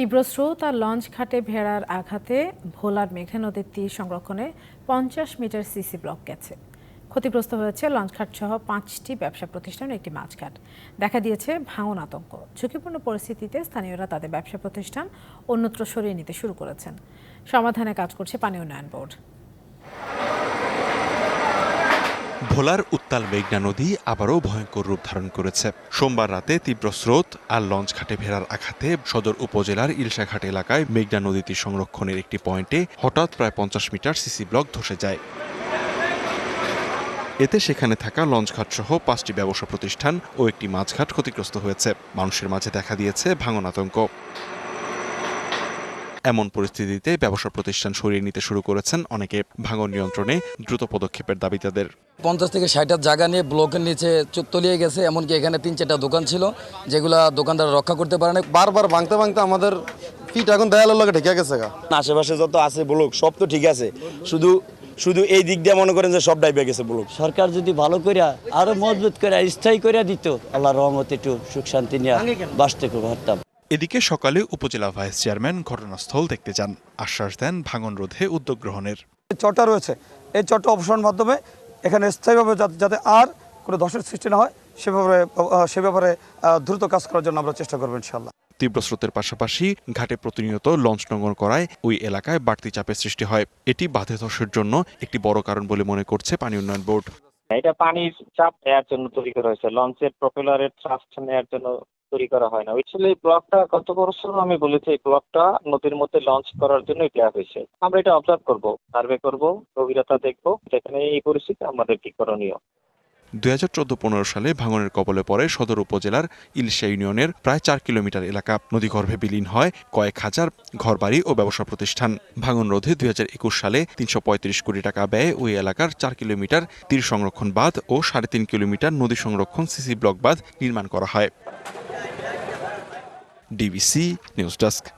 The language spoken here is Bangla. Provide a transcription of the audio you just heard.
তীব্র স্রোত আর লঞ্চ ঘাটে ভেড়ার আঘাতে ভোলার মেঘনা নদীর তীর সংরক্ষণে পঞ্চাশ মিটার সিসি ব্লক গেছে। ক্ষতিগ্রস্ত হয়েছে লঞ্চঘাট সহ পাঁচটি ব্যবসা প্রতিষ্ঠান একটি মাছঘাট দেখা দিয়েছে ভাঙন আতঙ্ক। ঝুঁকিপূর্ণ পরিস্থিতিতে স্থানীয়রা তাদের ব্যবসা প্রতিষ্ঠান অন্যত্র সরিয়ে নিতে শুরু করেছেন। সমাধানে কাজ করছে পানি উন্নয়ন বোর্ড। ভোলার উত্তাল মেঘনা নদী আবারও ভয়ঙ্কর রূপ ধারণ করেছে। সোমবার রাতে তীব্র স্রোত আর লঞ্চ ঘাটে ভেড়ার আঘাতে সদর উপজেলার ইলশাঘাট এলাকায় মেঘনা নদীটি সংরক্ষণের একটি পয়েন্টে হঠাৎ প্রায় পঞ্চাশ মিটার সিসি ব্লক ধসে যায়। এতে সেখানে থাকা লঞ্চঘাট সহ পাঁচটি ব্যবসা প্রতিষ্ঠান ও একটি মাছঘাট ক্ষতিগ্রস্ত হয়েছে। মানুষের মাঝে দেখা দিয়েছে ভাঙন আতঙ্ক। এমন পরিস্থিতিতে ব্যবসা প্রতিষ্ঠান সরিয়ে নিতে শুরু করেছেন অনেকে। ভাঙন নিয়ন্ত্রণে দ্রুত পদক্ষেপের দাবি তাদের। পঞ্চাশ থেকে ষাটটার জায়গা নিয়ে ব্লকের নিচে তলিয়ে গেছে এমনকি এখানে তিন চারটা দোকান ছিল যেগুলা দোকানদার রক্ষা করতে পারে না বারবার ভাঙতে ভাঙতে আমাদের পিঠ এখন দেয়ালের লগে ঢেকে গেছে আশেপাশে যত আছে ব্লক সব তো ঠিক আছে। শুধু শুধু এই দিক দিয়ে মনে করেন যে সব ডাইবে গেছে ব্লক। সরকার যদি ভালো করে আরও মজবুত করে স্থায়ী করে দিত আল্লাহ রহমতে একটু সুখ শান্তি নিয়ে বাঁচতে পারতাম। এদিকে সকালে উপজেলা ভাইস চেয়ারম্যান ঘটনাস্থল দেখতে যান। আশ্বাস দেন ভাঙন রোধে উদ্যোগ গ্রহণের। চটটা রয়েছে। এই চটটা অপসারণের মাধ্যমে এখানে স্থায়ীভাবে যাতে যাতে আর কোনো ধসের সৃষ্টি না হয় সে ব্যাপারে সে ব্যাপারে আহ, দ্রুত কাজ করার জন্য আমরা চেষ্টা করব ইনশাল্লাহ তীব্র স্রোতের পাশাপাশি ঘাটে প্রতিনিয়ত লঞ্চ নোঙর করায় ওই এলাকায় বাড়তি চাপের সৃষ্টি হয়। এটি বাধে ধসের জন্য একটি বড় কারণ বলে মনে করছে পানি উন্নয়ন বোর্ড। এটা পানির চাপ নেওয়ার জন্য তৈরি করা হয়েছে। লঞ্চের প্রপেলারের থ্রাস্ট নেওয়ার জন্য তৈরি করা হয় না। এই ব্লকটা গত বছর আমি বলেছি, এই ব্লকটা নদীর মধ্যে লঞ্চ করার জন্য দেওয়া হয়েছে। আমরা এটা অবজার্ভ করব সার্ভে করব, গভীরতা দেখব, যেখানে এই পরিস্থিতি আমাদের কি করণীয়। দুই হাজার চোদ্দ পনেরো সালে ভাঙনের কবলে পড়ে সদর উপজেলার ইলশা ইউনিয়নের প্রায় চার কিলোমিটার এলাকা নদীগর্ভে বিলীন হয় কয়েক হাজার ঘরবাড়ি ও ব্যবসা প্রতিষ্ঠান। ভাঙন রোধে দুই হাজার একুশ সালে তিনশো পঁয়ত্রিশ কোটি টাকা ব্যয়ে ওই এলাকার চার কিলোমিটার তীর সংরক্ষণ বাঁধ ও সাড়ে তিন কিলোমিটার নদী সংরক্ষণ সিসি ব্লক বাঁধ নির্মাণ করা হয়। DVC News Desk.